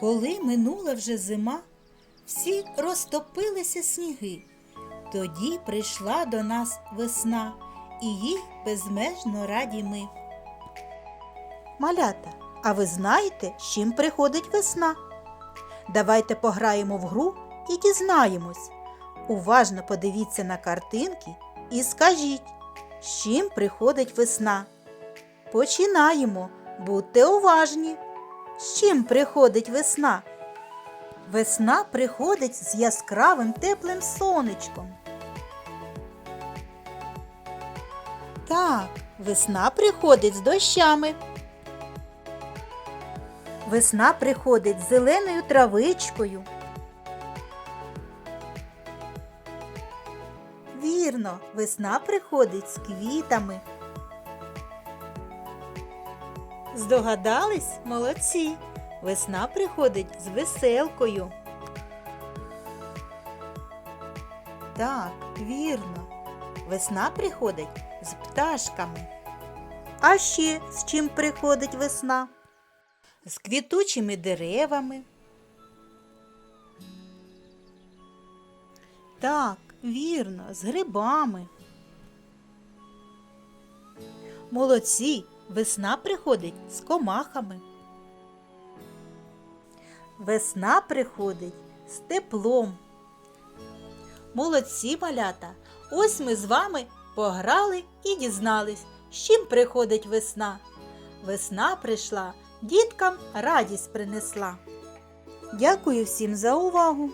Коли минула вже зима, всі розтопилися сніги. Тоді прийшла до нас весна, і їй безмежно раді ми. Малята, а ви знаєте, з чим приходить весна? Давайте пограємо в гру і дізнаємось. Уважно подивіться на картинки і скажіть, з чим приходить весна. Починаємо. Будьте уважні. З чим приходить весна? Весна приходить з яскравим теплим сонечком. Так, весна приходить з дощами. Весна приходить з зеленою травичкою. Вірно, весна приходить з квітами. Здогадались? Молодці! Весна приходить з веселкою. Так, вірно. Весна приходить з пташками. А ще з чим приходить весна? З квітучими деревами. Так, вірно, з грибами. Молодці, весна приходить з комахами. Весна приходить з теплом. Молодці малята! Ось ми з вами пограли і дізнались, з чим приходить весна. Весна прийшла, діткам радість принесла. Дякую всім за увагу!